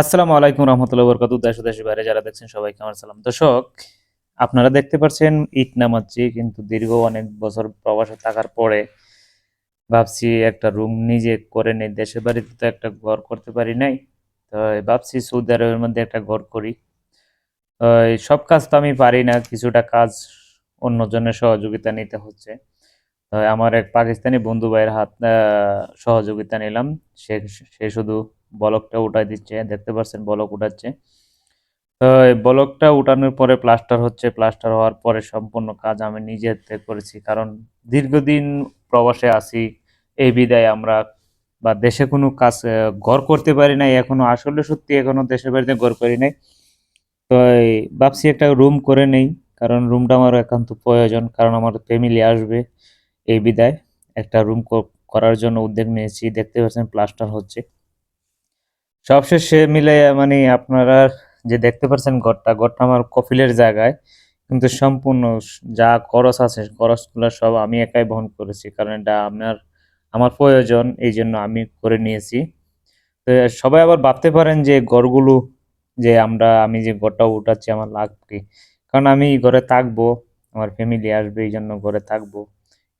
আসসালামু আলাইকুম রহমতুল্লাহ বরকাত দেশ ও দেশের বাইরে যারা দেখছেন সবাইকে আমার সালাম। দর্শক, আপনারা দেখতে পাচ্ছেন ইট নামাচ্ছি কিন্তু দীর্ঘ অনেক বছর প্রবাসে থাকার পরে ভাবছি একটা রুম নিজে করে নেই, দেশের বাড়িতে তো একটা ঘর করতে পারি নাই। তো ভাবছি সৌদি আরবের মধ্যে একটা ঘর করি। সব কাজ তো আমি পারি না, কিছুটা কাজ অন্যজনের সহযোগিতা নিতে হচ্ছে। আমার এক পাকিস্তানি বন্ধু ভাইয়ের হাত সহযোগিতা নিলাম। সে সে শুধু বলকটা উঠাই দিচ্ছে, দেখতে পাচ্ছেন বলক উঠাচ্ছে। তো এই বলকটা উঠানোর পরে প্লাস্টার হচ্ছে, প্লাস্টার হওয়ার পরে সম্পূর্ণ কাজ আমি নিজে করেছি। কারণ দীর্ঘদিন প্রবাসে আছি, এই বিদায় আমরা বা দেশে কোনো কাজ ঘর করতে পারি নাই, এখনও আসলে সত্যি এখনও দেশের বাড়িতে ঘর করি নাই। তো ভাবছি একটা রুম করে নেই, কারণ রুমটা আমার একান্ত প্রয়োজন, কারণ আমার ফ্যামিলি আসবে এই বিদায়। একটা রুম করার জন্য উদ্যোগ নিয়েছি, দেখতে পাচ্ছেন প্লাস্টার হচ্ছে। সবশেষে মিলে মানে আপনারা যে দেখতে পাচ্ছেন ঘরটা ঘরটা আমার কফিলের জায়গায়, কিন্তু সম্পূর্ণ যা খরচ আছে, খরচগুলো সব আমি একাই বহন করেছি, কারণ এটা আপনার, আমার প্রয়োজন, এই জন্য আমি করে নিয়েছি। তো সবাই আবার ভাবতে পারেন যে ঘরগুলো যে আমরা, আমি যে ঘরটা উঠাচ্ছি আমার কি? কারণ আমি ঘরে থাকব, আমার ফ্যামিলি আসবে, এই জন্য ঘরে থাকব।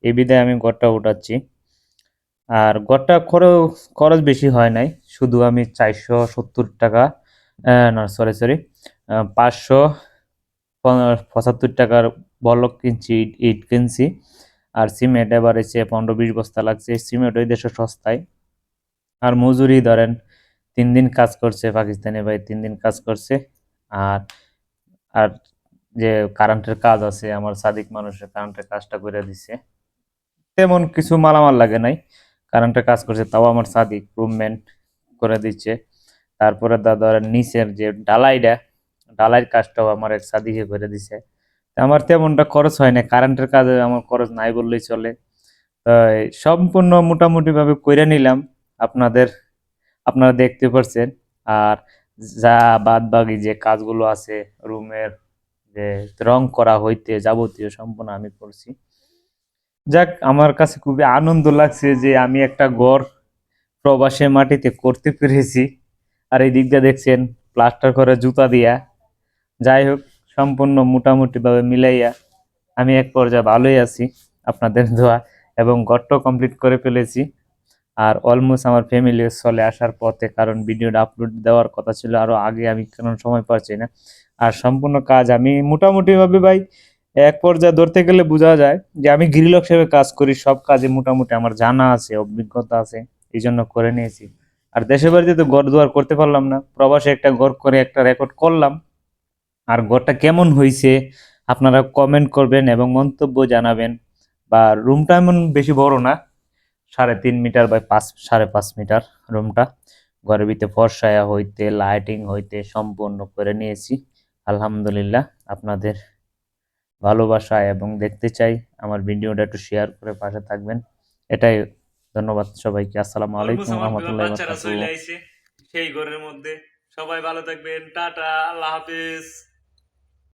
এই বিধায় আমি ঘরটা উঠাচ্ছি। আর ঘরটা খরচ খরচ বেশি হয় নাই। শুধু আমি চারশো সত্তর টাকা না সরি সরি পাঁচশো পঁচাত্তর টাকার বলক কিনছি, ইট কিনছি। আর সিমেন্ট এবার এসে পনেরো বিশ বস্তা লাগছে। সিমেন্ট ওই দেশে সস্তায়। আর মজুরি ধরেন, তিন দিন কাজ করছে পাকিস্তানি ভাই, তিন দিন কাজ করছে। আর আর যে কারেন্টের কাজ আছে, আমার সাদিক মানুষের কারেন্টের কাজটা করে দিছে। তেমন কিছু মালামাল লাগে নাই। কারেন্টের কাজ করছে, তাও আমার সাদিক রুমমেন্ট করে দিচ্ছে। তারপরে দা ধরেন নিচের যে ডালাইটা, ডালাইয়ের কাজটাও আমার এক সাদিকে করে দিছে। আমার তেমনটা খরচ হয় না, কারেন্টের কাজে আমার খরচ নাই বললেই চলে। সম্পূর্ণ মোটামুটি ভাবে কইরা নিলাম, আপনাদের, আপনারা দেখতে পারছেন। আর যা বাদ বাকি যে কাজগুলো আছে, রুমের যে রং করা হইতে যাবতীয় সম্পূর্ণ আমি করছি। যাক, আমার কাছে খুবই আনন্দ লাগছে যে আমি একটা ঘর প্রবাসের মাটিতে করতে পেরেছি। আর এই দিকটা দেখছেন, প্লাস্টার করে জুতা দিয়া। যাই হোক, সম্পূর্ণ মোটামুটিভাবে মিলাইয়া আমি এক পর্যায়ে ভালোই আছি আপনাদের দোয়া, এবং ঘরটাও কমপ্লিট করে ফেলেছি। আর অলমোস্ট আমার ফ্যামিলি চলে আসার পথে, কারণ ভিডিওটা আপলোড দেওয়ার কথা ছিল আরও আগে আমি কারণ সময় পাচ্ছি না। আর সম্পূর্ণ কাজ আমি মোটামুটিভাবে ভাই এক পর্যায়ে ধরতে গেলে বোঝা যায় যে আমি গৃহলোক হিসেবে কাজ করি, সব কাজে মোটামুটি আমার জানা আছে, অভিজ্ঞতা আছে, এই জন্য করে নিয়েছি। আর দেশের বাড়িতে তো ঘর দুয়ার করতে পারলাম না। প্রবাসে একটা ঘর করে একটা রেকর্ড করলাম। আর ঘরটা কেমন হয়েছে আপনারা কমেন্ট করবেন এবং মন্তব্য জানাবেন। বা রুমটা এমন বেশি বড় না, সাড়ে তিন মিটার বাই পাঁচ, সাড়ে পাঁচ মিটার রুমটা ঘরের ভিতরে ফর্সায়া হইতে লাইটিং হইতে সম্পূর্ণ করে নিয়েছি। আলহামদুলিল্লাহ, আপনাদের ভালোবাসা এবং দেখতে চাই। আমার ভিডিওটা একটু শেয়ার করে পাশে থাকবেন। এটাই ধন্যবাদ সবাইকে। আসসালামু আলাইকুম রহমতুল্লাহ সেই ঘরের মধ্যে। সবাই ভালো থাকবেন। টাটা আল্লাহ হাফিজ।